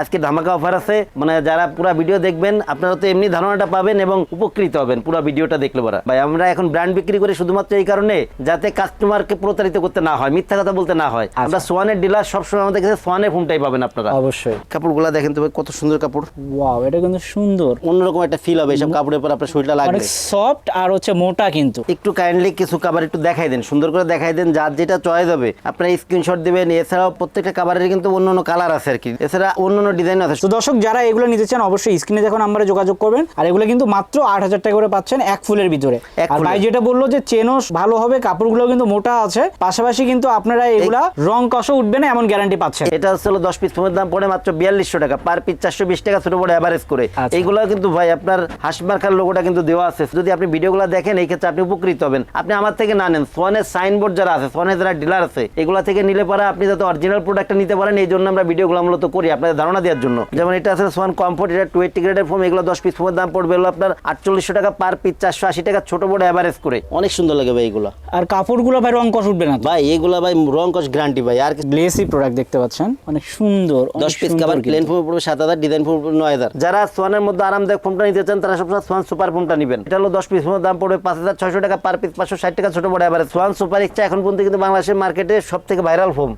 আজকে ধামাকা অফার আছে। মানে যারা পুরো ভিডিও দেখবেন আপনারা তো এমনি ধারণাটা পাবেন এবং উপকৃত হবেন পুরো ভিডিওটা দেখলে পরা। ভাই আমরা এখন ব্র্যান্ড বিক্রি করি শুধুমাত্র এই কারণে যাতে কাস্টমারকে প্রতারিত করতে না হয় মিথ্যা কথা বলতে না হয়। আমরা সোয়ানের ডিলার সবসময় আমাদের কাছে সোয়ানের ফোনটাই পাবেন আপনারা। অবশ্যই। কাপড়গুলো দেখেন তো ভাই, কত সুন্দর কাপড়। ওয়াও এটা কিন্তু সুন্দর। অন্যরকম একটা ফিল হবে এইসব কাপড়ের পর আপনার শরীরটা লাগবে। অনেক সফট আর হচ্ছে মোটা কিন্তু। একটু কাইন্ডলি কিছু কাবার একটু দেখাই দেন সুন্দর করে দেখাই দেন যার যেটা চয়েস হবে। আপনার স্ক্রিনশট দিবেন এছাড়াও প্রত্যেকটা কাবারের কিন্তু অন্য অন্য কালার আছে আর কি। এছাড়া অন্য অন্য ডিজাইন আছে। তো দর্শক যারা এগুলো নিতে চান অবশ্যই স্ক্রিনে দেখুন নাম্বারে যোগাযোগ করবেন। আর এগুলো কিন্তু মাত্র আট হাজার টাকা করে পাচ্ছেন এক ফুলের ভিতরে। আর ভাই যেটা বলল যে চেনও ভালো হবে কাপড়গুলো কিন্তু মোটা আছে। পাশাপাশি কিন্তু আপনারা এগুলা রং কষও উঠবে না এমন গ্যারান্টি পাচ্ছেন। এটা হচ্ছে হলো দশ পিস ফোনের দাম পড়ে মাত্র বিয়াল্লিশশো টাকা। পার পিস চারশো বিশ টাকা ছোট বড় অ্যাভারেজ করে। আচ্ছা। এইগুলো কিন্তু ভাই আপনার হাসমার্কার লোগোটা কিন্তু দেওয়া আছে। যদি আপনি ভিডিওগুলো দেখেন এই ক্ষেত্রে আপনি উপকৃত হবেন। আপনি আমার থেকে না নেন। সোয়ানের সাইনবোর্ড যারা আছে সোয়ানের যারা ডিলার আছে এগুলো থেকে নিলে পরে আপনি যাতে অরিজিনাল প্রোডাক্টটা নিতে পারেন এই জন্য আমরা ভিডিওগুলো মূলত করি। আপনাদের ধারণা দেওয়ার জন্য। যেমন এটা আছে সোয়ান কমফোর্ট এটা টোয়েন্টি গ্রেডের ফোম এগুলো দশ পিস ফোমের দাম পড়বে হলো আপনার আটচল্লিশশো টাকা পার পিস চারশো আশি টাকা ছোট বড় অ্যাভারেজ করে। অনেক সুন্দর লাগে ভাই এগুলো। আর কাপড়গুলো ভাই রং কষ উঠবে না ভাই এগুলা ভাই রং কস গ্যারান্টি ভাই আর গ্লেসি প্রোডাক্ট দেখতে পাচ্ছেন। অনেক সুন্দর দশ পিস কাবার প্লেন ফোম পড়বে সাত হাজার ডিজাইন ফোম পড়বে নয় হাজার। যারা সোয়ানের মধ্যে আরামদায়ক ফোনটা নিতে চান তারা সবসময় সোয়ান সুপার ফোনটা নেবেন। এটা হলো দশ পিস ফোনের দাম পড়বে পাঁচ হাজার ছয়শো টাকা পার পিস পাঁচশো ষাট টাকা ছোট বড় এবারে সোয়ান সুপার ইচ্ছা এখন পর্যন্ত কিন্তু বাংলাদেশের মার্কেটে সব থেকে ভাইরাল ফোম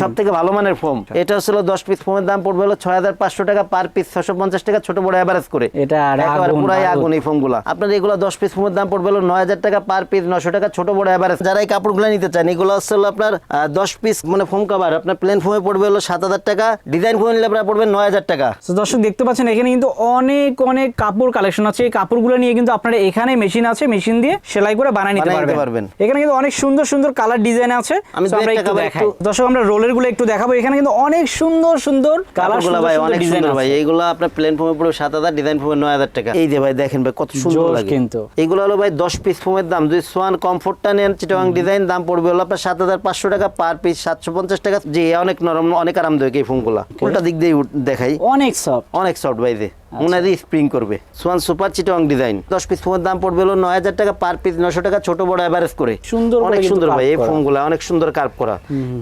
সব থেকে ভালো মানের ফোম এটা হচ্ছে দশ পিস ফোমের দাম পড়বে হলো ছয় হাজার পাঁচশো টাকা পার পিস ছশো পঞ্চাশ টাকা ছোট বড় এভারেজ করে। এটা পুরাই আগুন। এই ফোনগুলা আপনার এগুলো দশ পিস ফোমের দাম পড়বে হলো নয় হাজার টাকা পার পিস নশো টাকা ছোট বড় এভারেজ যারা এই কাপড়গুলো নিতে চান এগুলো হচ্ছে আপনার দশ পিস মানে ফোম কাভার আপনার প্লেন ফোমে পড়বে হলো সাত হাজার টাকা ডিজাইন ফোম নিলে আপনার পড়বে নয় হাজার টাকা। দর্শক দেখতে পাচ্ছেন এখানে কিন্তু অনেক অনেক কাপড় কালেকশন আছে। এই কাপড়গুলো নিয়ে কিন্তু আপনারা এখানে মেশিন আছে মেশিন দিয়ে সেলাই করে বানিয়ে নিতে পারবেন। এখানে কিন্তু অনেক সুন্দর সুন্দর কালার ডিজাইন আছে। আমি আমরা একটু দেখাই। দর্শক আমরা রোলেরগুলো একটু দেখাবো। এখানে কিন্তু অনেক সুন্দর সুন্দর কালার কালারগুলো ভাই অনেক সুন্দর ভাই। এইগুলা আপনার প্লেন ফোমে পুরো সাত হাজার ডিজাইন ফোমে নয় হাজার টাকা। এই যে ভাই দেখেন ভাই কত সুন্দর লাগে। কিন্তু। এইগুলো হলো ভাই দশ পিস ফোমের দাম। যদি সোয়ান কমফোর্টটা নেন চিটাং ডিজাইন দাম পড়বে হলো আপনার সাত হাজার পাঁচশো টাকা পার পিস সাতশো পঞ্চাশ টাকা। যে অনেক নরম অনেক আরামদায়ক এই ফোনগুলো উল্টা দিক দিয়ে দেখাই। অনেক সফট অনেক সফট ভাই আচ্ছা। দিয়ে স্প্রিং করবে। সোয়ান সুপার চিটং ডিজাইন দশ পিস ফোনের দাম পড়বে হলো নয় হাজার টাকা পার পিস নশো টাকা ছোট বড় অ্যাভারেজ করে। সুন্দর অনেক সুন্দর ভাই এই। ফোনগুলো অনেক সুন্দর কার্ভ করা।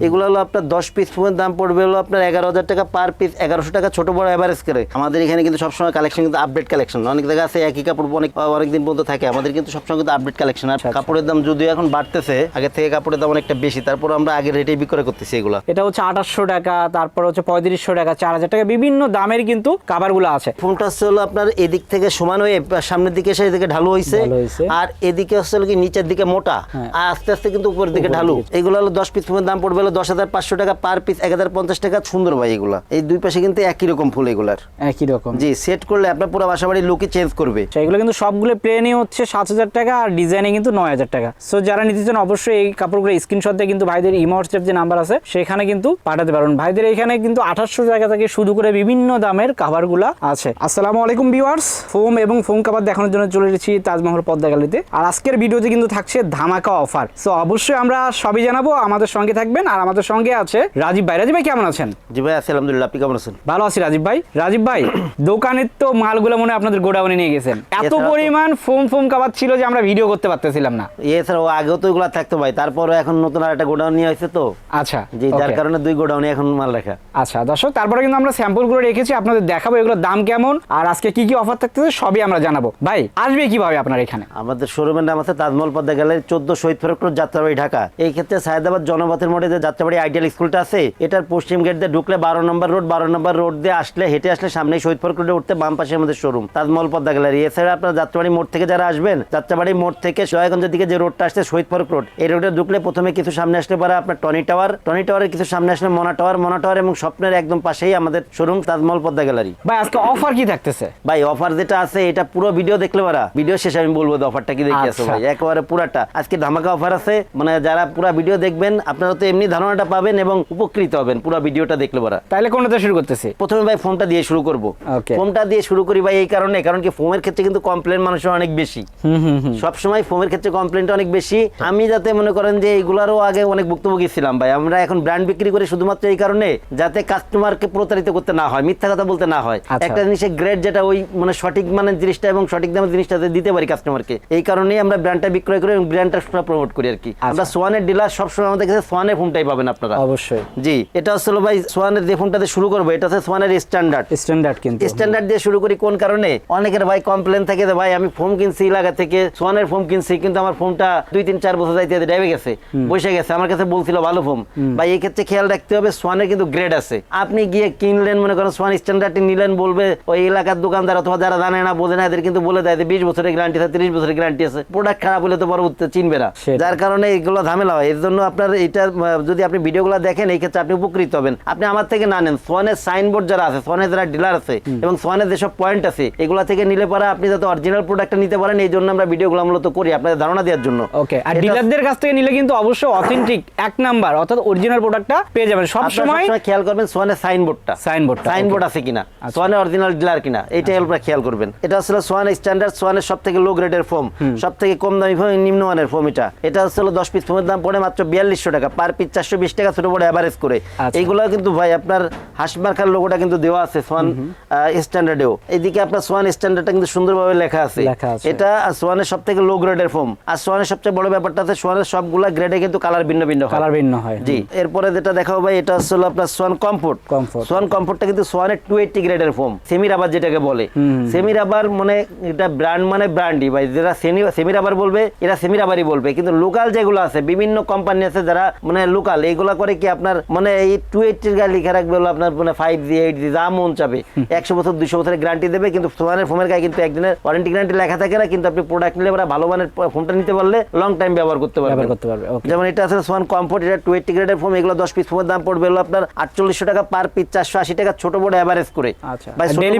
এগুলো হলো আপনার দশ পিস ফোনের দাম পড়বে হলো আপনার এগারো হাজার টাকা পার পিস এগারোশো টাকা ছোট বড় অ্যাভারেজ করে। আমাদের এখানে কিন্তু সবসময় কালেকশন কিন্তু আপডেট কালেকশন অনেক জায়গা আছে একই কাপড় অনেক অনেক দিন পর্যন্ত থাকে। আমাদের কিন্তু সবসময় কিন্তু আপডেট কালেকশন আচ্ছা, আর কাপড়ের দাম যদিও এখন বাড়তেছে আগে থেকে কাপড়ের দাম অনেকটা বেশি। তারপর আমরা আগে রেটে বিক্রয় করতেছি এগুলো। এটা হচ্ছে আঠাশশো টাকা তারপর হচ্ছে পঁয়ত্রিশশো টাকা চার হাজার টাকা। বিভিন্ন দামের কিন্তু কাভারগুলো আছে। ফোনটা হচ্ছে হলো আপনার এদিক থেকে সমান হয়ে সামনের দিকে এসে এদিকে ঢালু হয়েছে আর এদিকে হচ্ছে কি নিচের দিকে মোটা হ্যাঁ। আর আস্তে আস্তে কিন্তু উপরের দিকে ঢালু। এগুলো হলো দশ পিস দাম পড়বে হলো দশ হাজার পাঁচশো টাকা পার পিস এক হাজার পঞ্চাশ টাকা। সুন্দর ভাই এগুলা। এই দুই পাশে কিন্তু একই রকম ফুল এগুলার। একই রকম। জি সেট করলে আপনার পুরো বাসা বাড়ির লুকই চেঞ্জ করবে। সেগুলো কিন্তু সবগুলো প্লেনই হচ্ছে সাত হাজার টাকা আর ডিজাইনে কিন্তু নয় হাজার টাকা। সো যারা নিতে চান অবশ্যই এই কাপড়গুলো স্ক্রিনশট দিয়ে কিন্তু ভাইদের ইমো হোয়াটসঅ্যাপ যে নাম্বার আছে সেখানে কিন্তু পাঠাতে পারবেন। ভাইদের এখানে কিন্তু আঠাশশো টাকা থেকে শুরু করে বিভিন্ন দামের কাভারগুলো আছে। আসসালামু আলাইকুম ভিউয়ার্স। ফোম এবং ফোম কাভার দেখানোর জন্য চলে এসেছি তাজমহল পদ্মা গ্যালারিতে। আর আজকের ভিডিওতে কিন্তু থাকছে ধামাকা অফার। সো অবশ্যই আমরা সবই জানাব আমাদের সঙ্গে থাকবেন আর আমাদের সঙ্গে আছে রাজীব ভাই। রাজীব ভাই কেমন আছেন? জি ভাই আছি আলহামদুলিল্লাহ। আপনি কেমন আছেন? ভালো আছি রাজীব ভাই। রাজীব ভাই দোকানের তো মালগুলো মনে আপনাদের গোডাউনে নিয়ে গেছেন। এত পরিমাণ ফোম ফোম কাবার ছিল যে আমরা ভিডিও করতে পারতেছিলাম না। এছাড়াও আগেও তো এগুলো থাকতো ভাই তারপরে এখন নতুন আর একটা গোডাউন নিয়ে হয়েছে তো। আচ্ছা জি যার কারণে দুই গোডাউনে এখন মাল রাখা। আচ্ছা দর্শক তারপরে কিন্তু আমরা স্যাম্পলগুলো রেখেছি আপনাদের দেখাবো এগুলোর দাম কেমন। আর আজকে কি কি অফার থাকতেছে সবই আমরা জানাব। ভাই আসবে কীভাবে আপনার এখানে? আমাদের শোরুমের নাম আছে তাজমহল পদ্মা গ্যালারি চোদ্দ শহীদ ফেরক রোড যাত্রাবাড়ি ঢাকা। এই ক্ষেত্রে সায়দাবাদ জনপথের মোড়ে যে যাত্রাবাড়ি আইডিয়াল স্কুলটা আছে এটার পশ্চিম গেট দিয়ে ঢুকলে বারো নম্বর রোড বারো নম্বর রোড দিয়ে আসলে হেঁটে আসলে সামনে শহীদ ফেরক রোডে উঠতে বাম পাশে আমাদের শোরুম তাজমহল পদ্মা গ্যালারি। এছাড়া আপনার যাত্রাবাড়ি মোড় থেকে যারা আসবেন যাত্রাবাড়ি মোড় থেকে সোয়াগঞ্জের দিকে যে রোডটা আসছে শহীদ ফেরক রোড এই রোডে ঢুকলে প্রথমে কিছু সামনে আসলে পরে আপনার টনি টাওয়ার। টনি টাওয়ারের কিছু সামনে আসলে মনা টাওয়ার মনা টাওয়ার এবং স্বপ্নের একদম পাশেই আমাদের শোরুম তাজমহল পদ্মা গ্যালারি। ভাই আজকে অফার কি থাকতেছে। ভাই অফার যেটা আছে এটা পুরো ভিডিও দেখলে পারা। ভিডিও শেষে আমি বলব অফারটা কি দেখে আছে আচ্ছা। ভাই। একেবারে পুরাটা। আজকে ধামাকা অফার আছে। মানে যারা পুরো ভিডিও দেখবেন আপনারা তো এমনি ধারণাটা পাবেন এবং উপকৃত হবেন পুরো ভিডিওটা দেখলে পারা। তাহলে কোনটা শুরু করতেছি? প্রথমে ভাই ফোনটা দিয়ে শুরু করব। ফোনটা দিয়ে শুরু করি ভাই এই কারণে কারণ কি ফোমের ক্ষেত্রে কিন্তু কমপ্লেন মানুষের অনেক বেশি। সব সময় ফোমের ক্ষেত্রে কমপ্লেনটা অনেক বেশি। আমি যাতে মনে করেন যে এইগুলারও আগে অনেক ভুক্তভোগী ছিলাম ভাই। আমরা এখন ব্র্যান্ড বিক্রি করি শুধুমাত্র এই কারণে যাতে কাস্টমারকে প্রতারিত করতে না হয় মিথ্যা কথা বলতে না হয়। আচ্ছা। একটা জিনিসে গ্রেড যেটা ওই মানে সঠিক মানের জিনিসটা এবং সঠিক দামের জিনিসটা দিতে পারি কাস্টমারকে এই কারণেই আমরা ব্র্যান্ডটা বিক্রয় করি এবং ব্র্যান্ডটা প্রমোট করি আর কি। আমরা সোয়ানের ডিলার সবসময় আমাদের কাছে সোয়ানের ফোনটাই পাবেন আপনারা। অবশ্যই। জি এটা আসলে ভাই সোয়ানের যে ফোনটাতে শুরু করব এটা হচ্ছে সোয়ানের স্ট্যান্ডার্ড স্ট্যান্ডার্ড কিন্তু। স্ট্যান্ডার্ড দিয়ে শুরু করি কোন কারণে? অনেকের ভাই কমপ্লেন থাকে যে ভাই আমি ফোন কিনছি এলাকা থেকে সোয়ানের ফোন কিনছি কিন্তু আমার ফোনটা দুই তিন চার বছর যাইতে ডেবে গেছে বসে গেছে আমার কাছে বলছিল ভালো ফোন ভাই এই ক্ষেত্রে খেয়াল রাখতে হবে সোয়ানের কিন্তু গ্রেড আছে। আপনি গিয়ে কিনলেন মনে করেন সোয়ান স্ট্যান্ডার্ডটি নিলেন বলবে ওই এলাকার দোকানদার অথবা যারা জানে না বোঝে না এদের কিন্তু বলে দেয় বিশ বছরের গ্যারান্টি আছে তিরিশ বছরের গ্যারান্টি আছে। প্রোডাক্ট খারাপ হলে তো পরবর্তী চিনবে না। যার কারণে এগুলো ঝামেলা হয়। এর জন্য আপনার এটা যদি আপনি ভিডিওগুলো দেখেন এই ক্ষেত্রে আপনি উপকৃত হবেন। আপনি আমার থেকে না নেন। সোয়ানের সাইনবোর্ড যারা আছে সোয়ানের যারা ডিলার আছে এবং সোয়ানের যেসব পয়েন্ট আছে এগুলো থেকে নিলে পরে আপনি যাতে অরিজিনাল প্রোডাক্টটা নিতে পারেন এই জন্য আমরা ভিডিও ভিডিওগুলো মূলত করি আপনাদের ধারণা দেওয়ার জন্য। ওকে আর ডিলারদের কাছ থেকে নিলে কিন্তু অবশ্যই অথেন্টিক এক নাম্বার অর্থাৎ অরিজিনাল প্রোডাক্টটা পেয়ে যাবেন। সব সময় খেয়াল করবেন সোয়ানের সাইনবোর্ডটা সাইনবোর্ডটা সাইনবোর্ড আছে কিনা। সোয়ানের অরিজিনাল ডিলার কিনা এইটাই আপনারা খেয়াল করবেন। এটা আসলে সোয়ান স্ট্যান্ডার্ড সোয়ানের সব থেকে লো গ্রেডের ফোম সব থেকে কম দামি ফোম নিম্নমানের ফোম এটা। এটা আসলে দশ পিস ফোমের দাম পড়ে মাত্র বিয়াল্লিশশো টাকা পার পিস চারশো বিশ টাকা ছোট বড় অ্যাভারেজ করে। আচ্ছা। এইগুলো কিন্তু ভাই আপনার হাসমার্কার লোগোটা কিন্তু দেওয়া আছে সোয়ান স্ট্যান্ডার্ডেও এইদিকে আপনার সোয়ান স্ট্যান্ডার্ডটা কিন্তু সুন্দরভাবে লেখা আছে। এটা সোয়ানের সব থেকে লো গ্রেডের ফোম আর সোয়ানের সবচেয়ে বড় ব্যাপারটা আছে সোয়ানের সবগুলা গ্রেডে কিন্তু কালার ভিন্ন ভিন্ন হয়। কালার ভিন্ন হয়। জি এরপরে যেটা দেখাবো ভাই এটা হলো আপনার সোয়ান কমফোর্ট Comfort। সোয়ান কমফোর্টটা কিন্তু সোয়ানের টু এইটটি গ্রেডের ফোম সেমি রাবার যেটাকে বলে। সেমি রাবার মানে এটা ব্র্যান্ড মানে ব্র্যান্ডই। ভাই যারা সেমি রাবার বলবে এরা সেমি রাবারই বলবে। কিন্তু লোকাল যেগুলো আছে বিভিন্ন কোম্পানি আছে যারা মানে লোকাল এইগুলা করে কি আপনার মানে এই টু এইটটির গায়ে লিখে রাখবে হলো আপনার মানে ফাইভ জি এইট জি যা মন চাবে। একশো বছর দুশো বছরের গ্যারান্টি দেবে কিন্তু সোয়ানের ফোমের গায়ে কিন্তু একদিনের ওয়ারেন্টি গ্যারান্টি লেখা থাকে না কিন্তু আপনি প্রোডাক্ট নিলে ভালো মানের ফোনটা নিতে পারলে লং টাইম ব্যবহার করতে পারবেন ব্যবহার করতে পারবে যেমন এটা আছে সোয়ান কমফোর্ট এটা টোয়েন্টি গ্রেডের ফোন এগুলো দশ পিস ফোমের দাম পড়বে হলো আপনার আটচল্লিশশো টাকা পার পিস চারশো আশি টাকা ছোট বড় অ্যাভারেজ করে। আচ্ছা।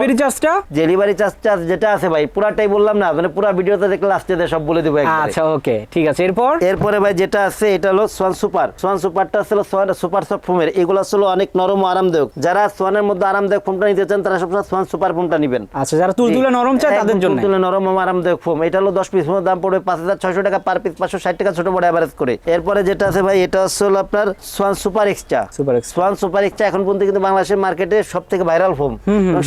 ডেলিভারি চার্জটা ডেলিভারি চার্জ যেটা আছে ভাই পুরাটাই বললাম না মানে পুরা ভিডিওতে দেখলে লাস্টে সব বলে দেবো একবারে। আচ্ছা ওকে ঠিক আছে এরপর? এরপরে ভাই যেটা আছে এটা হলো সোয়ান সুপার সোয়ান সুপারটা আসলে সোয়ান সুপার সফট ফোমের এগুলো আসলে অনেক নরম ও আরামদায়ক। যারা সোয়ানের মধ্যে আরামদায়ক ফোমটা নিতে চান তারা সবসময় সোয়ান সুপার ফোমটা নেবেন। আচ্ছা যারা তুলতুলে নরম চায় তাদের জন্য। তুলে নরম এবং আরামদায়ক ফোম এটা হলো দশ পিস ফোমের দাম পড়বে পাঁচ হাজার ছয়শো টাকা পার পিস পাঁচশো ষাট টাকা ছোট বড় অ্যাভারেজ করে। এরপরে যেটা আছে ভাই এটা হলো আপনার Swan Super Extra Super X Swan Super Extra এখন পর্যন্ত কিন্তু বাংলাদেশের মার্কেটে সব থেকে ভাইরাল ফোম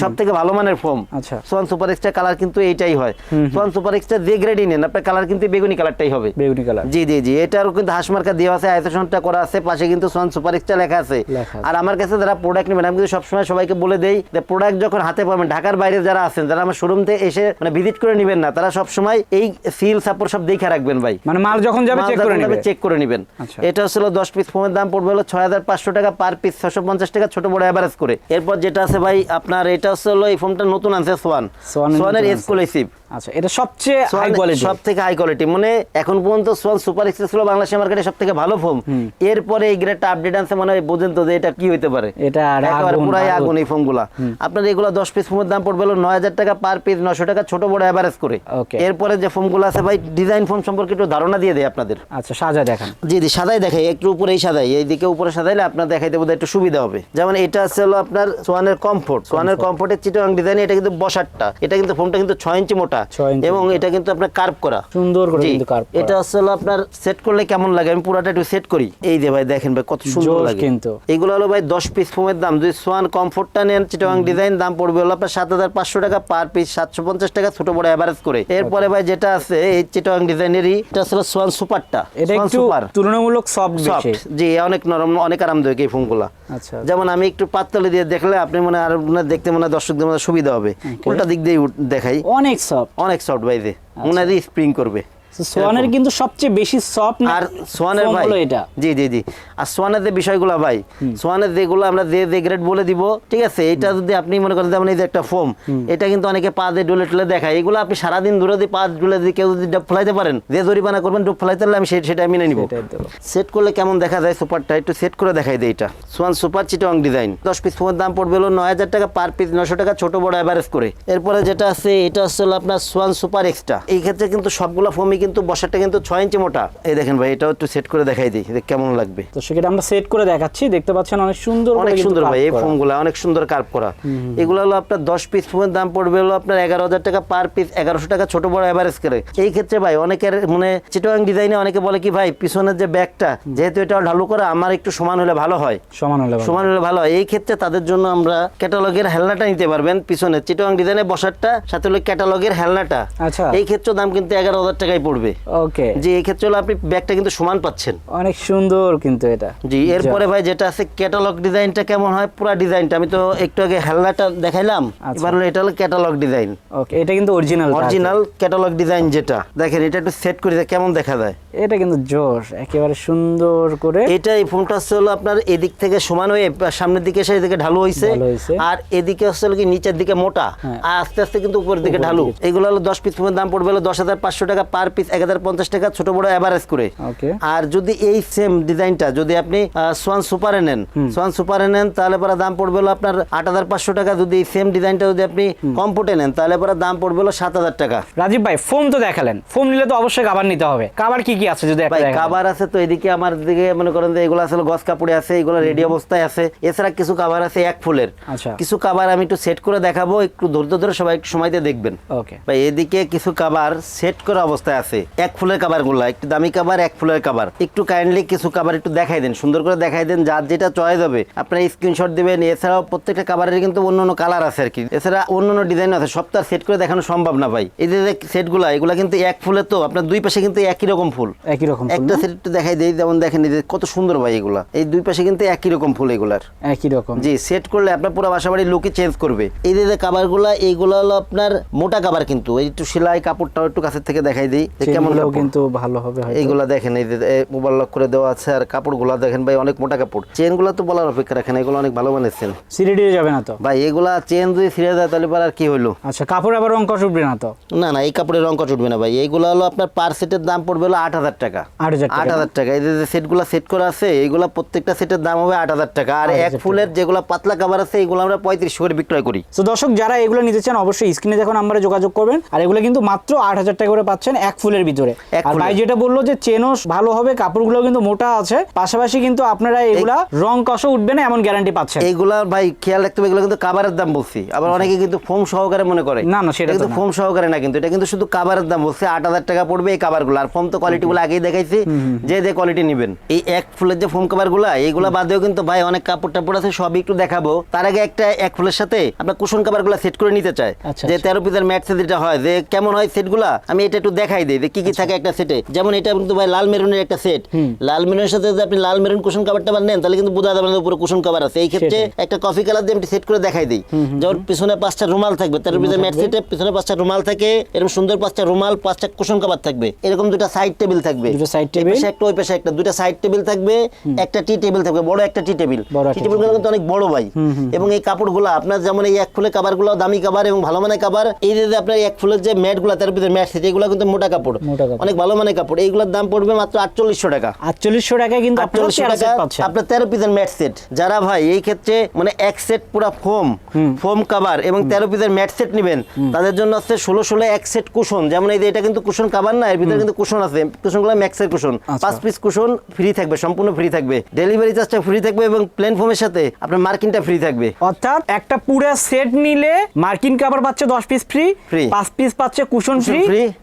সব থেকে ভালো মানের ফোম আচ্ছা। সোয়ান সুপার এক্সট্রা কালার কিন্তু এইটাই হয়। সোয়ান সুপার এক্সট্রা যে গ্রেডই নেন আপনার কালার কিন্তু বেগুনি কালারটাই হবে। বেগুনি কালার জি জি জি এটারও কিন্তু হাসমার্কা দেওয়া আছে আয়তনটা করা আছে পাশে কিন্তু সোয়ান সুপার এক্সট্রা লেখা আছে। আর আমার কাছে যারা প্রোডাক্ট নেবেন আমি কিন্তু সবসময় সবাইকে বলে দেই যে প্রোডাক্ট যখন হাতে পাবেন ঢাকার বাইরে যারা আছেন যারা আমার শোরুম থেকে এসে মানে ভিজিট করে নেবেন না তারা সবসময় এই সিল সাপোর্ট সব দেখে রাখবেন ভাই। মানে মাল যখন যাবে চেক করে নেবে। চেক করে নেবেন। এটা হচ্ছে দশ পিস ফোনের দাম পড়বে হলো ছয় হাজার পাঁচশো টাকা পার পিস ছশো পঞ্চাশ টাকা ছোট বড় অ্যাভারেজ করে। এরপর যেটা আছে ভাই আপনার এটা হচ্ছে হলো এই ফোনটা নতুন আছে সোয়ান সোয়ানের। এক্সক্লুসিভ আচ্ছা এটা সবচেয়ে হাই কোয়ালিটি সব থেকে হাই কোয়ালিটি মানে এখন পর্যন্ত সোয়ান সুপার এক্সপ্রেস হলো বাংলাদেশের মার্কেটে ভালো ফোন এরপরে এই গ্রেডটা আপডেট আনছে মনে বোঝেন তো যে এটা কি পারে। এটা একেবারে পুরাই আগুন। এই ফোনগুলা আপনার এগুলো দশ পিস ফোনের দাম পড়বে হলো নয় হাজার টাকা পার পিস টাকা ছোট বড় করে। এরপরে যে ফোনগুলো আছে ভাই ডিজাইন ফোন সম্পর্কে একটু ধারণা দিয়ে দেয় আপনাদের। আচ্ছা সাজা দেখান। জি জি সাদাই দেখাই একটু উপরেই সাদাই এইদিকে উপরে সাদাইলে আপনার দেখাইতে বোধহয় একটু সুবিধা হবে। যেমন এটা আছে হলো আপনার সোয়ানের কমফোর্ট সোয়ানের কমফোর্টের চিটাং ডিজাইন এটা কিন্তু বসারটা। এটা কিন্তু ফোনটা কিন্তু ছয় ইঞ্চি মোটা। ইঞ্চি এবং এটা কিন্তু আপনার কার্ভ করা। সুন্দর করে কিন্তু কার্ভ এটা হলো আপনার সেট করলে কেমন লাগে? আমি পুরাটা একটু সেট করি। এই যে ভাই দেখেন ভাই কত সুন্দর লাগে। কিন্তু। এইগুলো হলো ভাই দশ পিস ফোমের দাম। যদি সোয়ান কমফোর্টটা নেন চিটাং ডিজাইন দাম পড়বে হলো আপনার সাত হাজার পাঁচশো টাকা পার পিস সাতশো পঞ্চাশ টাকা ছোট বড় অ্যাভারেজ করে। এরপরে ভাই যেটা আছে এই চিটাং ডিজাইনেরই এটা আসলে সোয়ান সুপারটা এটা একটু তুলনামূলক সফট বেশি। জি অনেক নরম অনেক আরামদায়ক এই ফোনগুলা আচ্ছা। যেমন আমি একটু পাততালি দিয়ে দেখলে আপনি মনে আর মনে দেখতে মনে দর্শকদের মধ্যে সুবিধা হবে। উল্টা দিক দিয়ে দেখাই। অনেক সফট অনেক সফট বাইদে হয় স্প্রিং করবে। সোয়ানের কিন্তু সবচেয়ে বেশি সফট আর সোয়ানের ভাই এটা। জি জি জি। আর সোয়ানের যে বিষয়গুলো ভাই সোয়ানের যেগুলো আমরা যে যে গ্রেড বলে দিব ঠিক আছে? এটা যদি আপনি মনে করেন যেমন এই যে একটা ফোম এটা কিন্তু অনেকে পা দিয়ে ডুলে টুলে দেখায়। এগুলো আপনি সারাদিন দূরে দিয়ে পা ডুলে দিয়ে কেউ যদি ডাব ফেলাইতে পারেন যে জরিমানা করবেন ডুব ফেলাইতে পারলে আমি সেটা মেনে নিব। সেট করলে কেমন দেখা যায় সুপারটা? একটু সেট করে দেখাই দেয় এটা। সোয়ান সুপার চিটং ডিজাইন দশ পিস ফোনের দাম পড়বে হলো নয় হাজার টাকা পার পিস নশো টাকা ছোট বড় অ্যাভারেজ করে। এরপরে যেটা আছে এটা হচ্ছে আপনার সোয়ান সুপার এক্সট্রা এই ক্ষেত্রে কিন্তু সবগুলো ফোমই কিন্তু বসাটা কিন্তু ছয় ইঞ্চি মোটা। এই দেখেন ভাই এটাও একটু সেট করে দেখাই দিই কেমন লাগবে? তো সেক্ষেত্রে আমরা সেট করে দেখাচ্ছি দেখতে পাচ্ছেন অনেক সুন্দর অনেক সুন্দর ভাই এই। ফোমগুলো অনেক সুন্দর কার্ভ করা। এগুলো হলো আপনার দশ পিস ফোমের দাম পড়বে হলো আপনার এগারো হাজার টাকা পার পিস এগারোশো টাকা ছোট বড় এভারেজ করে। এই ক্ষেত্রে ভাই অনেকের মানে চিটোয়াং ডিজাইনে অনেকে বলে কি ভাই পিছনের যে ব্যাগটা যেহেতু এটা ঢালু করা আমার একটু সমান হলে ভালো হয়। সমান হলে সমান হলে ভালো হয়। এই ক্ষেত্রে তাদের জন্য আমরা ক্যাটালগের হেলনাটা নিতে পারবেন পিছনে। চিটোয়াং ডিজাইনের বসারটা সাথে হলো ক্যাটালগের হেলনাটা। আচ্ছা। এই ক্ষেত্রে দাম কিন্তু এগারো হাজার টাকায় পড়বে। ওকে। যে এই ক্ষেত্রে হলো আপনি ব্যাগটা কিন্তু সমান পাচ্ছেন। অনেক সুন্দর কিন্তু এটা। জি এরপরে ভাই যেটা আছে ক্যাটালগ ডিজাইনটা কেমন হয়? পুরো ডিজাইনটা আমি তো একটু আগে হেলনাটা দেখাইলাম। আচ্ছা। এবার হলো এটা হলো ক্যাটালগ ডিজাইন ওকে এটা কিন্তু অরিজিনাল অরিজিনাল ক্যাটালগ ডিজাইন যেটা। দেখেন এটা একটু সেট করে কেমন দেখা যায়। এটা কিন্তু একেবারে সুন্দর করে। এটা এই ফোনটা হচ্ছে হলো আপনার এদিক থেকে সমান হয়ে সামনের দিকে এসে এদিকে ঢালু হয়েছে হইছে। আর এদিকে হচ্ছে কি নিচের দিকে মোটা। হ্যাঁ। আর আস্তে আস্তে কিন্তু উপরের দিকে ঢালু। এগুলো হলো দশ পিস ফোনের দাম পড়বে হলো দশ হাজার পাঁচশো টাকা পার পিস এক হাজার পঞ্চাশ টাকা ছোট বড় অ্যাভারেজ করে। আর যদি এই সেম ডিজাইনটা যদি আপনি সোয়ান সুপারে নেন সোয়ান সুপারে নেন তাহলে পরে দাম পড়বে হলো আপনার আট হাজার পাঁচশো টাকা। যদি এই সেম ডিজাইনটা যদি আপনি কম্পুটে নেন তাহলে পরে দাম পড়বে হলো সাত হাজার টাকা। রাজীব ভাই ফোম তো দেখালেন। ফোম নিলে তো অবশ্যই কাবার নিতে হবে। কাবার কি কি আছে যদি ভাই কাবার আছে তো এদিকে আমার দিকে মনে করেন যে এগুলো আসলে গস কাপড়ে আছে এগুলো রেডি অবস্থায় আছে। এছাড়া কিছু কাবার আছে এক ফুলের। আচ্ছা। কিছু কাবার আমি একটু সেট করে দেখাবো একটু ধৈর্য ধরে সবাই একটু সময় দিয়ে দেখবেন। ওকে। ভাই এদিকে কিছু কাবার সেট করা অবস্থায় আছে। এক ফুলের কাবারগুলা একটু দামি কাবার এক ফুলের কাবার একটু কাইন্ডলি কিছু কাবার একটু দেখাই দেন সুন্দর করে দেখাই দেন যার যেটা চয়েস হবে। আপনার স্ক্রিনশট দিবেন এছাড়াও প্রত্যেকটা কাবারের কিন্তু অন্য অন্য কালার আছে আর কি। এছাড়া অন্য অন্য ডিজাইন আছে সব সেট করে দেখানো সম্ভব না ভাই। এই যে সেটগুলা এগুলা কিন্তু এক ফুলে তো আপনার দুই পাশে কিন্তু একই রকম ফুল। একই রকম একটা সেট একটু দেখাই দেই যেমন দেখেন এই যে কত সুন্দর ভাই এগুলা। এই দুই পাশে কিন্তু একই রকম ফুল এগুলার। একই রকম। জি সেট করলে আপনার পুরো বাসা বাড়ির লুকই চেঞ্জ করবে। এই যে কাবারগুলা এইগুলো হলো আপনার মোটা কাবার কিন্তু। এই একটু সেলাই কাপড়টাও একটু কাছের থেকে দেখাই দিই। যে কেমন চেনগুলোও কাপড়। কিন্তু ভালো হবে। এইগুলা দেখেন এই মোবাইল লক করে দেওয়া আছে আর কাপড়গুলা দেখেন ভাই অনেক মোটা কাপড়। চেনগুলো তো বলার অপেক্ষা রাখেন এগুলো অনেক ভালো বানিয়েছেন যাবে না তো? ভাই এগুলা চেন যদি ছিঁড়ে যায় তাহলে আর কি আচ্ছা কাপড় আবার রং কষ উঠবে না তো? না না এই কাপড়ের রং উঠবে না ভাই। এইগুলো হলো আপনার পার সেটের দাম পড়বে হলো আট হাজার টাকা। আট হাজার আট টাকা। এই যে সেটগুলো সেট করা আছে এইগুলা প্রত্যেকটা সেটের দাম হবে আট হাজার টাকা। আর এক ফুলের যেগুলো পাতলা কাবার আছে এগুলো আমরা পঁয়ত্রিশশো করে বিক্রয় করি। তো দর্শক যারা এগুলো নিতে চান অবশ্যই স্ক্রিনে দেখুন নাম্বারে যোগাযোগ করবেন। আর এগুলো কিন্তু মাত্র আট হাজার টাকা করে পাচ্ছেন এক ফুলের ভিতরে। আর ভাই যেটা বলল যে চেনও ভালো হবে কাপড়গুলো কিন্তু মোটা আছে পাশাপাশি কিন্তু আপনারা এগুলা রং কষও উঠবে না এমন গ্যারান্টি পাচ্ছেন। এইগুলা ভাই খেয়াল রাখতে হবে এগুলো কিন্তু কাবারের দাম বলছি। আবার অনেকে কিন্তু ফোম সহকারে মনে করে। না, না, সেটা কিন্তু ফোম সহকারে না কিন্তু এটা কিন্তু শুধু কাবারের দাম বলছে আট হাজার টাকা পড়বে এই কাবারগুলো আর ফোম তো কোয়ালিটি গুলো আগেই দেখাইছি যে যে কোয়ালিটি নেবেন। এই এক ফুলের যে ফোম কাবারগুলা এইগুলা বাদেও কিন্তু ভাই অনেক কাপড় টাপড় আছে সবই একটু দেখাবো। তার আগে একটা এক ফুলের সাথে আপনার কুশন কাবারগুলা সেট করে নিতে চায়। আচ্ছা, যে আচ্ছা। তেরো পিসের ম্যাট সেট যেটা হয় যে কেমন হয় সেটগুলা আমি এটা একটু দেখাই দিই। যে কি আচ্ছা। কি থাকে একটা সেটে যেমন এটা কিন্তু ভাই লাল মেরুনের একটা সেট লাল মেরুনের সাথে যদি আপনি লাল মেরুন কুশন কাবারটা নেন তাহলে কিন্তু বোঝা যাবে না উপরে কুশন কাবার আছে। এই ক্ষেত্রে একটা কফি কালার দিয়ে আমি সেট করে দেখাই দিই। যেমন পিছনে পাঁচটা রুমাল থাকবে তার ম্যাট সেটে পিছনে পাঁচটা রুমাল থাকে এরকম সুন্দর পাঁচটা রুমাল পাঁচটা কুশন কাবার থাকবে। এরকম দুটো সাইড টেবিল থাকবে। দুটো table। পাশে একটা ওই পাশে একটা দুটো সাইড টেবিল থাকবে একটা টি টেবিল থাকবে বড় একটা টি টেবিল টি টেবিল কিন্তু অনেক বড় ভাই। এবং এই কাপড়গুলো আপনার যেমন এই এক ফুলের কাবারগুলো দামি কাবার এবং ভালো মানের কাবার এই যে আপনার এক ফুলের যে ম্যাটগুলো তার ভিতরে ম্যাট সেট এগুলো কিন্তু মোটা কাপড়। অনেক ভালো মানের কাপড়। এইগুলোর দাম পড়বে মাত্র আটচল্লিশশো টাকা। আটচল্লিশশো টাকায় কিন্তু আটচল্লিশশো টাকা আপনার তেরো পিসের ম্যাট সেট যারা ভাই এই ক্ষেত্রে মানে এক সেট পুরো ফোম ফোম কাভার এবং তেরো পিসের ম্যাট সেট নেবেন তাদের জন্য আছে ষোলো ষোলো এক সেট কুশন যেমন এই যে এটা কিন্তু কুশন কাভার না এর ভিতরে কিন্তু কুশন আছে। কুশনগুলো ম্যাক্সের কুশন। পাঁচ পিস কুশন ফ্রি থাকবে সম্পূর্ণ ফ্রি থাকবে। ডেলিভারি চার্জটা ফ্রি থাকবে এবং প্লেন ফোমের সাথে আপনার মার্কিনটা ফ্রি থাকবে। অর্থাৎ একটা পুরো সেট নিলে মার্কিন কাপড় পাচ্ছে দশ পিস ফ্রি। পাঁচ পিস পাচ্ছে কুশন ফ্রি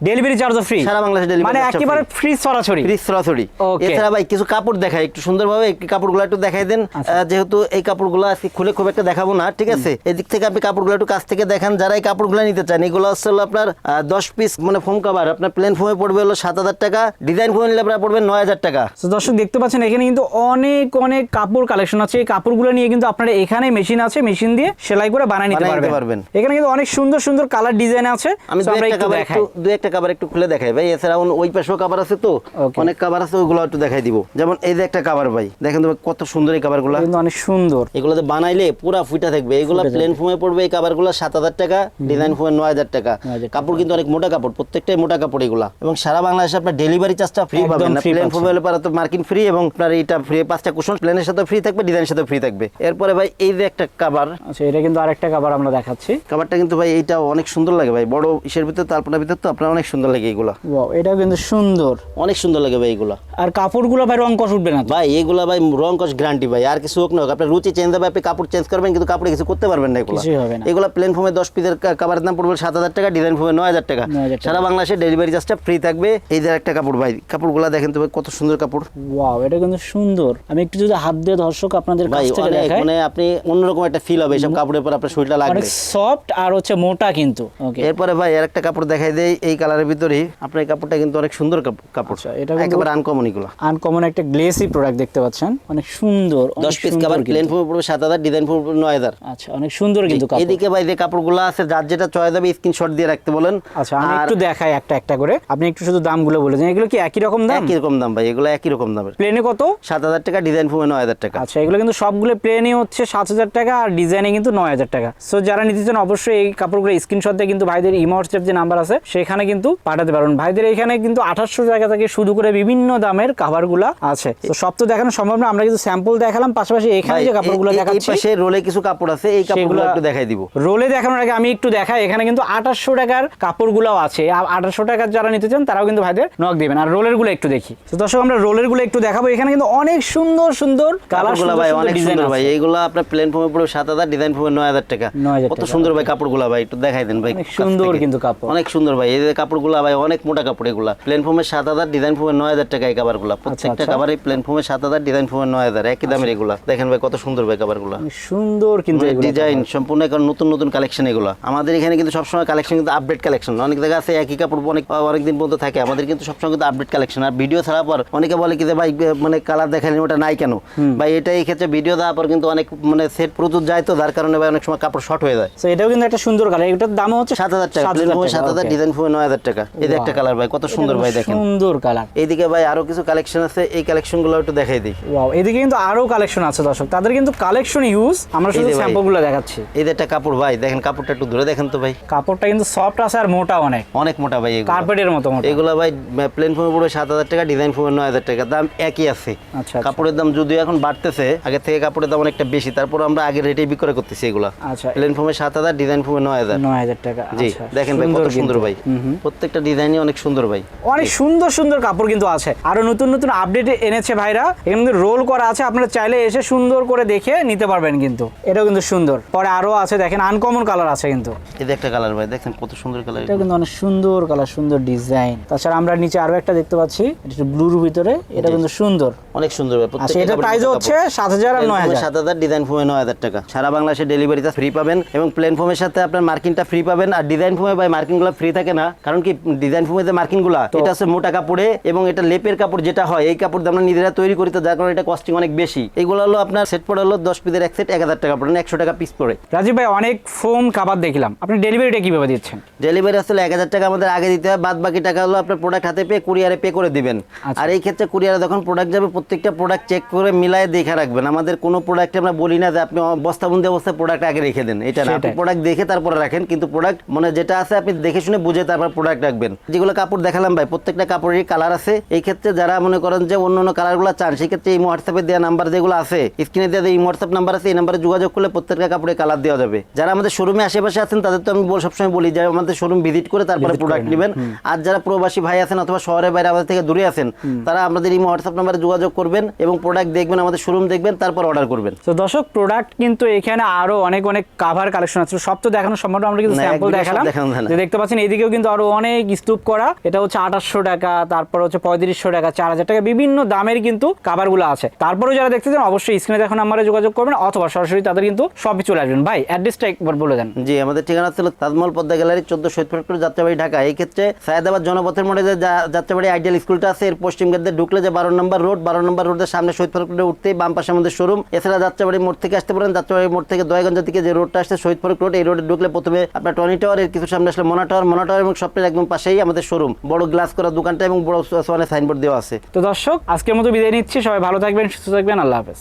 ডেলিভারি চার্জও ফ্রি সারা বাংলাদেশে delivery মানে একেবারে ফ্রি সরাসরি? ফ্রি সরাসরি। এছাড়া ভাই কিছু কাপড় দেখাই একটু সুন্দরভাবে কাপড়গুলো একটু দেখাই দেন। আচ্ছা। যেহেতু এই কাপড়গুলো আজকে খুলে খুব একটা দেখাবো না ঠিক আছে? এদিক থেকে আপনি কাপড়গুলো একটু কাছ থেকে দেখান যারা এই কাপড়গুলো নিতে চান এগুলো হচ্ছে আপনার দশ পিস মানে ফোম কাভার আপনার প্লেন ফোমে পড়বে হলো সাত হাজার টাকা ডিজাইন ফোমে নিলে আপনার পড়বে নয় হাজার টাকা। দর্শক দেখতে পাচ্ছেন এখানে কিন্তু অনেক অনেক কাপড় কালেকশন আছে। এই কাপড়গুলো নিয়ে কিন্তু আপনারা এখানে মেশিন আছে মেশিন দিয়ে সেলাই করে বানিয়ে নিতে পারবেন। এখানে কিন্তু অনেক সুন্দর সুন্দর কালার ডিজাইন আছে। আমি দু একটা কাবার একটু খুলে দেখাই ভাই এছাড়া ওই পাশেও কাবার আছে তো। অনেক কাবার আছে ওইগুলো একটু দেখাই দিব। যেমন এই যে একটা কাবার ভাই দেখেন তো কত সুন্দর এই কাবারগুলো কিন্তু অনেক সুন্দর। এগুলোতে বানাইলে পুরা ফুটা থাকবে। এগুলো প্লেন ফোমে পড়বে এই কাভারগুলো সাত হাজার টাকা ডিজাইন ফোমে নয় হাজার টাকা। কাপড় কিন্তু অনেক মোটা কাপড় প্রত্যেকটাই মোটা কাপড় এগুলা। এবং সারা বাংলাদেশে আপনার ডেলিভারি চার্জটা ফ্রি পাবেন প্লেন। ফোমে হলে পরে তো মার্কিন ফ্রি এবং আপনার এটা ফ্রি পাঁচটা কুশন প্লেনের সাথে ফ্রি থাকবে ডিজাইনের সাথে ফ্রি থাকবে। এরপরে ভাই এই যে একটা কাবার আচ্ছা এটা কিন্তু আরেকটা কাবার আমরা দেখাচ্ছি। কাবারটা কিন্তু ভাই এইটা অনেক সুন্দর লাগে ভাই। বড় ইসের ভিতর তারপরের ভিতর তো আপনার অনেক সুন্দর লাগে এগুলো। এগুলা এটাও কিন্তু সুন্দর। অনেক সুন্দর লাগে ভাই এগুলা আর কাপড়গুলো ভাই রং কষ উঠবে না ভাই এগুলা ভাই রং কস গ্যারান্টি ভাই আর কিছু হোক না হোক আপনার রুচি চেঞ্জ হবে আপনি কাপড় চেঞ্জ করবেন কিন্তু কাপড়ে কিছু করতে পারবেন না এগুলা। এগুলা প্লেন দশ পিসের কাপড়ের দাম পড়বে সাত হাজার টাকা ডিজাইন নয় হাজার টাকা। সারা বাংলাদেশে ডেলিভারি চার্জটা ফ্রি থাকবে। এই যে একটা কাপড় ভাই কাপড়গুলা দেখেন তো কত সুন্দর কাপড়। ওয়াও এটা কিন্তু সুন্দর। আমি একটু যদি হাত দিয়ে দর্শক আপনাদের কাছ থেকে দেখাই। মানে আপনি অন্যরকম একটা ফিল হবে এইসব কাপড়ের পর আপনার শরীরটা লাগবে। অনেক সফট আর হচ্ছে মোটা কিন্তু। ওকে এরপরে ভাই আর একটা কাপড় দেখাই দেই এই কালারের ভিতরেই। আপনার এই কাপড়টা কিন্তু অনেক সুন্দর কাপড়। আচ্ছা, এটা একেবারে আনকমন এগুলো। আনকমন একটা গ্লেসি প্রোডাক্ট দেখতে পাচ্ছেন। অনেক সুন্দর অনেক দশ পিস কাপড় প্লেন ফোমে পড়বে সাত হাজার ডিজাইন ফোমে পড়বে নয় হাজার। আচ্ছা অনেক সুন্দর কিন্তু কাপড়। এদিকে ভাই যে কাপড়গুলো আছে যার যেটা চয়েস হবে স্ক্রিনশট দিয়ে রাখতে বলেন। আচ্ছা আমি একটু দেখাই একটা একটা করে। আপনি একটু শুধু দামগুলো বলে দিন। এগুলো কি একই রকম দাম? একই রকম দাম ভাই এগুলো একই রকম দামের। প্লেনে কত? সাত হাজার টাকা ডিজাইন নয় হাজার টাকা। আচ্ছা এগুলো কিন্তু সবগুলো প্লেনই হচ্ছে সাত হাজার টাকা আর ডিজাইনে কিন্তু নয় হাজার টাকা। সো যারা নিতে চান অবশ্যই এই কাপড়গুলো স্ক্রিনশট দিয়ে কিন্তু ভাইদের ইমো হোয়াটসঅ্যাপ যে নাম্বার আছে সেখানে কিন্তু পাঠাতে পারবেন। ভাইদের এখানে কিন্তু আঠাশশো টাকা থেকে শুরু করে বিভিন্ন দামের কাভারগুলো আছে। তো সব তো দেখানো সম্ভব না আমরা কিন্তু স্যাম্পল দেখালাম পাশাপাশি এখানে যে কাপড়গুলো দেখাচ্ছি পাশে রোলে কিছু কাপড় আছে এই কাপড়গুলো একটু দেখাই দিব। রোলে দেখানোর আগে আমি একটু দেখাই এখানে কিন্তু আঠাশশো টাকার কাপড়গুলোও আছে। আঠাশশো টাকার যারা নিতে চান তারাও কিন্তু ভাইদের নক দিবেন। আর রোলেরগুলো একটু দেখি। তো দর্শক আমরা রোলেরগুলো একটু দেখাবো। এখানে কিন্তু অনেক সুন্দর সুন্দর কালার কাপড়গুলো ভাই অনেক সুন্দর ভাই। এইগুলো আপনার প্লেন পড়বে সাত হাজার ডিজাইন ফোমে নয় হাজার টাকা। 9,000 কত সুন্দর ভাই কাপড়গুলো ভাই একটু দেখাই দেন ভাই। সুন্দর কিন্তু কাপড়। অনেক সুন্দর ভাই। এই যে কাপড়গুলো ভাই অনেক মোটা কাপড় এগুলা। প্লেন ফোমে সাত হাজার ডিজাইন ফোমে নয় হাজার টাকা এই কাপড়গুলো প্রত্যেকটা আচ্ছা। কাভারে প্লেন ফোমে সাত হাজার ডিজাইন ফোমে নয় হাজার একই দামের এগুলা। দেখেন ভাই কত সুন্দর ভাই কাপড়গুলো অনেক সুন্দর কিন্তু ডিজাইন সম্পূর্ণ এখন নতুন নতুন কালেকশন এগুলো। আমাদের এখানে কিন্তু সবসময় কালেকশন কিন্তু আপডেট কালেকশন অনেক জায়গা আছে একই কাপড় অনেক অনেক দিন পর্যন্ত থাকে। আমাদের কিন্তু সবসময় কিন্তু আপডেট কালেকশন আর ভিডিও ছাড়া পর অনেকে বলে কি যে ভাই মানে কালার দেখালেন ওটা নাই কেন? ভাই এটা এই ক্ষেত্রে ভিডিও দেওয়ার পর কিন্তু অনেক মানে সেট প্রচুর যায় তো যার কারণে ভাই অনেক সময় কাপড় শর্ট হয়ে যায়। তো এটাও কিন্তু একটা সুন্দর কালার এটার দাম হচ্ছে সাত হাজার টাকা। সাত হাজার ডিজাইন ফোমে নয় হাজার টাকা। এই যে একটা কালার ভাই কত সুন্দর ভাই দেখেন। সুন্দর কালার। এইদিকে ভাই আরও কিছু কালেকশন আছে এই কালেকশনগুলো একটু দেখাই দিই। ওয়াও এদিকে কিন্তু আরও কালেকশন আছে দর্শক। তাদের কিন্তু কালেকশন ইউজ আমরা শুধু দেখাচ্ছি। যে একটা কাপড় ভাই দেখেন কাপড়টা একটু ধরে দেখেন তো ভাই। কাপড়টা কিন্তু সফট আছে আর মোটা অনেক। অনেক মোটা ভাই এগুলো। কার্পেটের মতো মোটা। এগুলো ভাই প্লেন সাত হাজার টাকা ডিজাইন ফোমে নয় হাজার টাকা দাম একই আছে। আচ্ছা আচ্ছা। কাপড়ের দাম যদিও এখন বাড়তেছে আগে থেকে কাপড়ের দাম অনেকটা বেশি তারপর আমরা আগের রেটেই বিক্রয় করতেছি এগুলো। আচ্ছা। প্লেন সাত হাজার ডিজাইন ফোমে নয় হাজার। নয় হাজার টাকা জি আচ্ছা, দেখেন ভাই কত সুন্দর ভাই। প্রত্যেকটা ডিজাইনই অনেক সুন্দর ভাই। অনেক সুন্দর সুন্দর কাপড় কিন্তু আছে। আরও নতুন নতুন আপডেট এনেছে ভাইরা। এখানে রোল করা আছে আপনারা চাইলে এসে সুন্দর করে দেখে নিতে পারবেন কিন্তু। এটাও কিন্তু সুন্দর। পরে আরও আছে দেখেন আনকমন কালার আছে কিন্তু। এই একটা কালার ভাই দেখেন কত সুন্দর কালার এটা কিন্তু অনেক সুন্দর কালার সুন্দর ডিজাইন তাছাড়া আমরা নিচে আরও একটা দেখতে পাচ্ছি এটা ব্লুর ভিতরে এটা কিন্তু সুন্দর। অনেক সুন্দর ভাই আচ্ছা এটার প্রাইস হচ্ছে সাত হাজার আর নয় হাজার। সাত হাজার ডিজাইন ফোমে নয় হাজার টাকা। সারা বাংলাদেশে ডেলিভারিটা ফ্রি পাবেন এবং প্লেন ফোমের সাথে আপনার মার্কিনটা ফ্রি পাবেন। আর ডিজাইন ফর্মে ভাই মার্কিনগুলো ফ্রি থাকে না। কারণ কি ডিজাইন ফোমে যে মার্কিনগুলো। এটা হচ্ছে মোটা কাপড়ে এবং এটা লেপের কাপড় যেটা হয় এই কাপড় আমরা নিজেরা তৈরি করি তো যার কারণে এটা কস্টিং অনেক বেশি। এগুলো হলো আপনার সেট পড়ে হলো দশ পিসের এক সেট এক হাজার টাকা পড়ে একশো টাকা পিস পড়ে। রাজীব ভাই অনেক ফোম খাবার দেখলাম। আপনি ডেলিভারিটা কীভাবে দিচ্ছেন? ডেলিভারি আসলে এক হাজার টাকা আমাদের আগে দিতে হয় বাদ বাকি টাকা হলো আপনার প্রোডাক্ট হাতে পেয়ে কুরিয়ারে পে করে দিবেন। আচ্ছা। আর এই ক্ষেত্রে কুরিয়ারে যখন প্রোডাক্ট যাবে প্রত্যেকটা প্রোডাক্ট চেক করে মিলায় দেখে রাখবেন। আমাদের কোনো প্রোডাক্টে আমরা বলি না যে আপনি বস্তাবন্দি অবস্থায় প্রোডাক্ট আগে রেখে দেন। এটা না আপনি প্রোডাক্ট দেখে তারপরে রাখেন কিন্তু প্রোডাক্ট মানে যেটা আছে আপনি দেখে শুনে বুঝে তারপর প্রোডাক্ট রাখবেন। যেগুলো কাপড় দেখালাম ভাই প্রত্যেকটা কাপড়েরই কালার আছে। এই ক্ষেত্রে যারা মনে করেন যে অন্য অন্য কালারগুলো চান সেই ক্ষেত্রে এই হোয়াটসঅ্যাপে দেওয়া নাম্বার যেগুলো আছে স্ক্রিনে দেওয়া এই হোয়াটসঅ্যাপ নাম্বার আছে এই নাম্বারে যোগাযোগ করলে প্রত্যেকটা কাপড়ে কালার দেওয়া যাবে। যারা আমাদের শোরুমে আশেপাশে আছেন তাদের তো আমি বল- সবসময় বলি যে আমাদের শোরুম ভিজিট করে তারপরে প্রোডাক্ট নেবেন। আর যারা প্রবাসী ভাই আছেন অথবা শহরের বাইরে আমাদের থেকে দূরে আছেন তারা আমাদের এই হোয়াটসঅ্যাপ নাম্বারে যোগাযোগ করবেন এবং প্রোডাক্ট দেখবেন আমাদের শোরুম দেখবেন তারপর অর্ডার করবেন। তো দর্শক প্রোডাক্ট কিন্তু এখানে আরও অনেক অনেক কাভার কালেকশন আছে। সব তো দেখানো সম্ভব আমরা কিন্তু স্যাম্পল দেখালাম। দেখতে পাচ্ছেন এদিকেও কিন্তু আরও অনেক স্তূপ করা। এটা হচ্ছে আঠাশশো টাকা, তারপর হচ্ছে পঁয়ত্রিশশো টাকা, চার হাজার টাকা। বিভিন্ন দামের কিন্তু কাভারগুলো আছে। তারপরেও যারা দেখতে চান, অবশ্যই স্ক্রিনে দেখুন নাম্বারে যোগাযোগ করবেন, অথবা সরাসরি তাদের কিন্তু সবই চলে আসবেন। ভাই অ্যাড্রেসটা একবার বলে দেন। জি, আমাদের ঠিকানা ছিল তাজমহল পদ্মা গ্যালারি, চোদ্দ ফেরপুর যাত্রাবাড়ি, ঢাকা। এই ক্ষেত্রে সায়দাবাদ জনপথের মোড়ে যে যাত্রাবাড়ি আইডিয়াল স্কুলটা আছে, এর পশ্চিম গেট দিয়ে ঢুকলে যে বারো নম্বর রোড বারো নম্বর রোডের সামনে ফেরপুরে উঠতেই বাম পাশে আমাদের শোরুম এছাড়া যাত্রাবাড়ি মোড় থেকে আসতে পারেন। যাত্রাবাড়ি মোড় থেকে দয়াগঞ্জ থেকে যে রোডটা আসছে ফেরক রোড এই রোডে ঢুকলে প্রথমে আপনার টনি টাওয়ার এর কিছু সামনে আসলে মোনা টাওয়ার মোনা টাওয়ার এবং সবটার একদম পাশেই আমাদের শোরুম বড় গ্লাস করা দোকানটা এবং বড় সাইনবোর্ড দেওয়া আছে। তো দর্শক, আজকের মতো বিদায় নিচ্ছি। সবাই ভালো থাকবেন, সুস্থ থাকবেন। আল্লাহ হাফেজ।